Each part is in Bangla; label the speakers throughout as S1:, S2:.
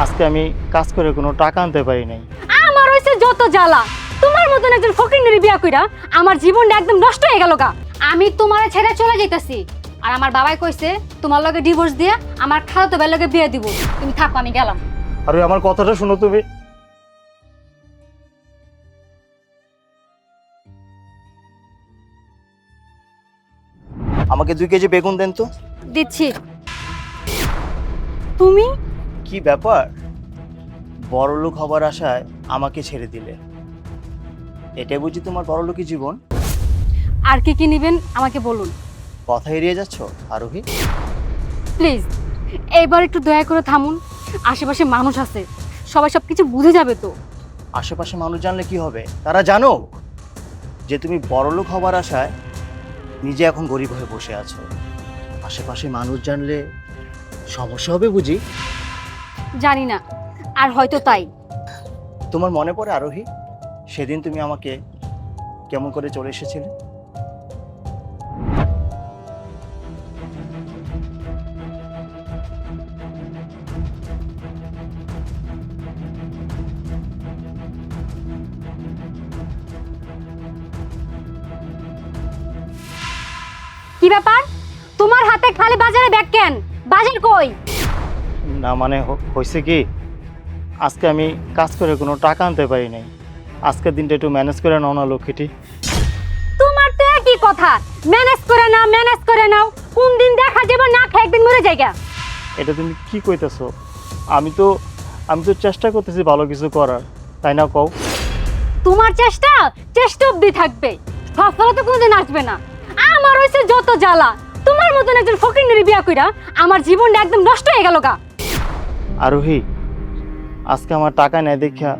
S1: আজকে আমি কাজ করে কোনো টাকা আনতে পারি নাই।
S2: আমার হইছে যত জ্বালা। তোমার মতন একজন ফকিন্ডারি বিয়া কইরা আমার জীবনটা একদম নষ্ট হয়ে গেল গা। আমি তোমারে ছেড়ে চলে যাইতাছি। আর আমার বাবাই কইছে তোমার লগে ডিভোর্স দিয়ে আমার খালাতো ভাইয়ের লগে বিয়ে দিব। তুমি থাকো আমি গেলাম।
S1: আর আমার কথাটা শোনো তুমি। আমাকে দুই কেজি বেগুন দেন তো।
S2: দিচ্ছি। তুমি?
S1: কি ব্যাপার? বড়লোক হবার আশায় আমাকে ছেড়ে দিলে। এটাই বুঝি তোমার বড়লোকি জীবন?
S2: আর কি কি নেবেন আমাকে বলুন।
S1: কথা এড়িয়ে যাচ্ছ আরোহী?
S2: প্লিজ এবার একটু দয়া করে থামুন। আশেপাশে মানুষ আছে সবাই সব কিছু বুঝে যাবে তো।
S1: আশেপাশে মানুষ জানলে কি হবে? তারা জানো যে তুমি বড়লোক হবার আশায় নিজে এখন গরিব হয়ে বসে আছো। আশেপাশে মানুষ জানলে সমস্যা হবে বুঝি?
S2: জানি না আর হয়তো তাই।
S1: তোমার মনে পড়ে আরোহী? সেদিন তুমি আমাকে কেমন করে চলে এসেছিলে?
S2: কি ব্যাপার? তোমার হাতে খালি বাজারে ব্যাগ কেন? বাজার কই?
S1: না মানে হয়েছে কি? আজকে আমি কাজ করে কোনো টাকা আনতে পারি নাই। আজকের দিনটা একটু ম্যানেজ করে নাও না লক্ষ্মীটি।
S2: তোমার তো একই কথা। ম্যানেজ করে নাও ম্যানেজ করে নাও। কোন দিন দেখা যাবে না খেয়ে একদিন মরে যাইগা
S1: এটা তুমি কি কইতেছো? আমি তো আমি তো চেষ্টা করতেছি ভালো কিছু করার তাই না কও?
S2: তোমার চেষ্টা চেষ্টা অবধি থাকবে। সফলতা কোনোদিন আসবে না। আমার হইছে যত জ্বালা। তোমার মতন একজন ফকিন্ডারি বিয়া কইরা আমার জীবনটা একদম নষ্ট হয়ে গেল গা।
S1: আরোহী আজকে আমার টাকা নেয় দেখিয়া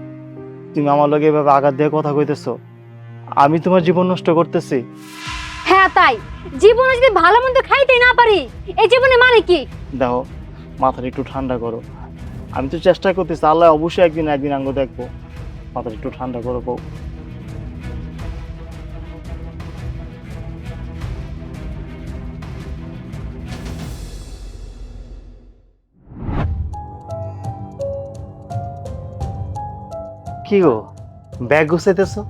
S1: তুমি আমার লগে এভাবে আঘাত দিয়ে কথা কইতেছ। আমি তোমার জীবন নষ্ট করতেছি।
S2: হ্যাঁ তাই। জীবনে যদি ভালো মন্দ খাইতে না পারি এই জীবনে মানে কি?
S1: দেখো মাথাটা একটু ঠান্ডা করো। আমি তো চেষ্টা করতেছি আল্লাহ অবশ্যই একদিন একদিন আঙ্গ দেখব। মাথাটা একটু ঠান্ডা করো বউ। কি গো? ব্যাগ গুছাইতেছো?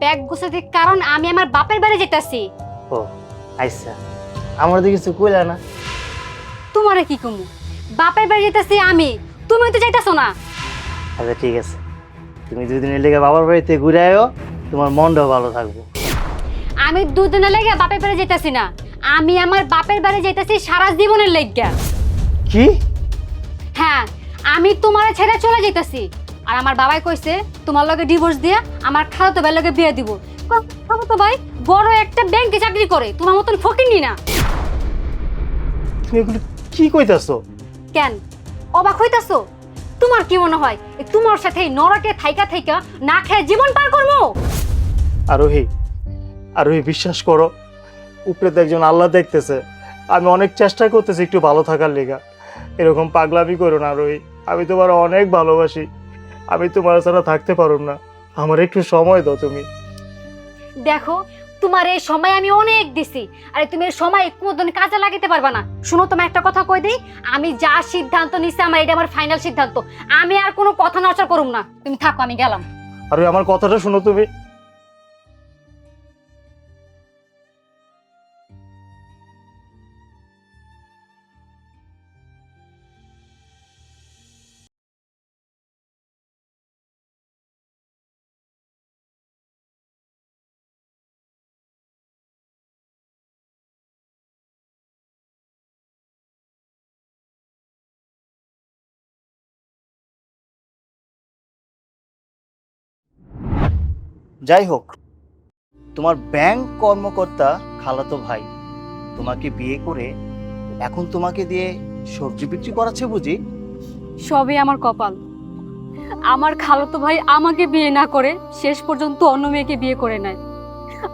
S2: ব্যাগ গুছাতে কারণ আমি আমার বাপের বাড়ি যেতেছি।
S1: ও আচ্ছা আমার তো কিছু কইলা না।
S2: তোমারে কি কমু? বাপের বাড়ি যেতেছি আমি তুমি তো যাইতেছো না।
S1: আচ্ছা ঠিক আছে। তুমি দুদিনের লেগে বাবার বাড়িতে ঘুরে আয়ো তোমার মনটাও ভালো থাকব।
S2: আমি দুদিনে লেগে বাপের বাড়ি যেতেছি না। আমি আমার বাপের বাড়ি যেতেছি সারা জীবনের লেগা।
S1: কি?
S2: হ্যাঁ আমি তোমার ছেড়ে চলে যেতেছি। আর আমার বাবাই কইছে তোমার লগে ডিভোর্স দিয়ে আমার খালাতো ভাইয়ের লগে বিয়ে দিব। খালাতো ভাই বড় একটা ব্যাংকে চাকরি করে তোমার মতন ফকিনি না?
S1: তুমি এগুলো কি কইতাছো?
S2: কেন? অবাক হইতাছো? তোমার কি মনে হয় এ তোমার সাথে এই নরকে থাইকা থাইকা না খেয়ে জীবন পার করব?
S1: আরোহী আরোহী বিশ্বাস করো উপরে তো একজন আল্লাহ দেখতেছে। আমি অনেক চেষ্টা করতেছি একটু ভালো থাকার লেগা। এরকম পাগলামি করো না আরোহী। আমি তোমার অনেক ভালোবাসি। আমি তোমার ছাড়া থাকতে পারো না। আমার একটু সময় দাও তুমি।
S2: দেখো তোমার এই সময় আমি অনেক দিছি আরে তুমি এই সময় কোনোদিন কাজে লাগাতে পারবে না। শুনো তোমায় একটা কথা কই দেই আমি যা সিদ্ধান্ত নিছি আমার এটা আমার ফাইনাল সিদ্ধান্ত। আমি আর কোনো কথা নচর করুম না। তুমি থাকো আমি গেলাম।
S1: আরে আমার কথাটা শুনো তুমি। যাই হোক, তোমার ব্যাংক কর্মকর্তা খালাতো ভাই তোমাকে বিয়ে করে এখন তোমাকে দিয়ে সবজি বিক্রি করাচ্ছে বুঝি?
S2: সবই আমার কপাল। আমার খালাতো ভাই আমাকে বিয়ে না করে শেষ পর্যন্ত অন্য মেয়েকে বিয়ে করে নেয়।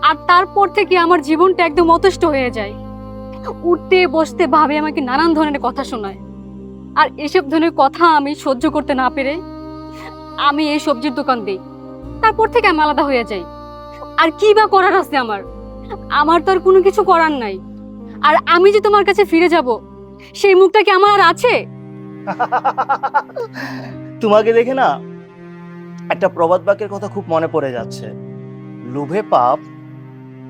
S2: আর তারপর থেকে আমার জীবনটা একদম অতুষ্ট হয়ে যায়। উঠতে, বসতে ভাবে আমাকে নানান ধরনের কথা শোনায়। আর এসব ধরনের কথা আমি সহ্য করতে না পেরে আমি এই সবজির দোকান দিই। তারপর থেকে আমি আলাদা হয়ে যাই। আর কি বা করার আছে আমার? আমার তো আর কোনো কিছু করার নাই। আর আমি যে তোমার কাছে ফিরে যাব, সেই মুখটা কি আমার আর আছে?
S1: তোমাকে দেখে না একটা প্রবাদ বাক্যের কথা খুব মনে পড়ে যাচ্ছে। লোভে পাপ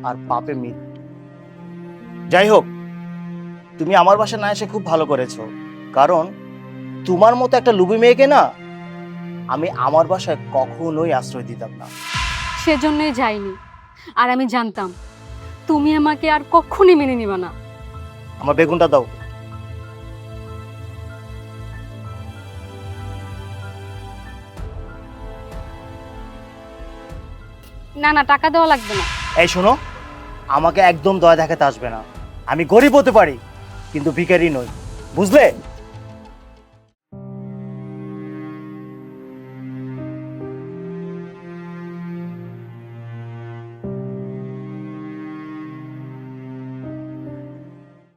S1: আর পাপে মৃত্যু। যাই হোক, তুমি আমার বাসায় না এসে খুব ভালো করেছ। কারণ তোমার মতো একটা লুবি মেয়েকে না আমি আমার বাসায় কখনোই আশ্রয় দিতাম না।
S2: সেজন্যই যাইনি। আর আমি জানতাম তুমি আমাকে আর কখনই মেনে নিবে না।
S1: আমার বেগুনটা দাও।
S2: না না টাকা দেওয়া লাগবে না।
S1: এই শোনো আমাকে একদম দয়া দেখাতে আসবে না। আমি গরিব হতে পারি কিন্তু ভিখারি নই। বুঝলে?